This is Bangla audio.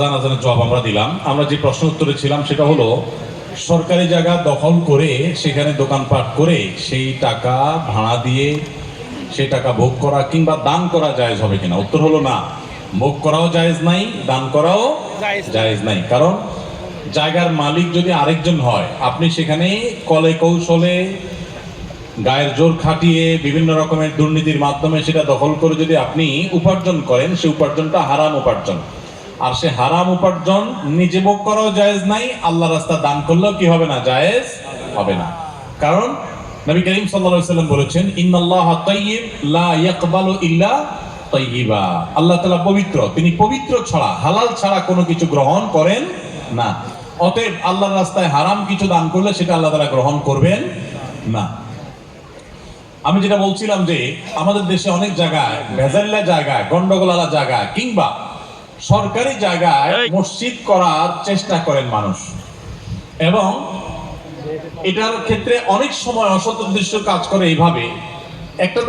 জানাজানের জবাব আমরা দিলাম। আমরা যে প্রশ্ন উত্তরে ছিলাম সেটা হলো সরকারি জায়গা দখল করে সেখানে দোকানপাট করে সেই টাকা ভাড়া দিয়ে সেই টাকা ভোগ করা কিংবা দান করা জায়েজ হবে কিনা? উত্তর হলো না। ভোগ করাও জায়েজ নাই দান করাও জায়েজ নাই। জায়েজ নাই। কারণ জায়গার মালিক যদি আরেকজন হয় আপনি সেখানে কলে কৌশলে গায়ের জোর খাটিয়ে বিভিন্ন রকমের দুর্নীতির মাধ্যমে সেটা দখল করে যদি আপনি উপার্জন করেন সে উপার্জনটা হারাম উপার্জন। আর সে হারাম উপার্জন নিজে ভোগ করাও জায়েজ নাই, আল্লাহ রাস্তা দান করলেও কি হবে না? জায়েজ হবে না। কারণ নবী করিম সাল্লাল্লাহু সাল্লাম বলেছেন, ইন্নাল্লাহ তাইয়্যিব, লা ইয়াকবালু ইল্লা তাইয়্যিবা। আল্লাহ তাআলা পবিত্র, তিনি পবিত্র ছাড়া, হালাল ছাড়া কোনো কিছু গ্রহণ করেন না। অতএব আল্লাহর রাস্তায় হারাম কিছু দান করলে সেটা আল্লাহ তাআলা গ্রহণ করবেন না। আমি যেটা বলছিলাম যে, আমাদের দেশে অনেক জায়গায় ভেজাল্লা জায়গায় গন্ডগোলালা জায়গায়, কিংবা সরকারি জায়গায়। মসজিদ করার চেষ্টা করেন মানুষ এবং এটার ক্ষেত্রে অনেক সময় অসৎ উদ্দেশ্য কাজ করে এইভাবে একটা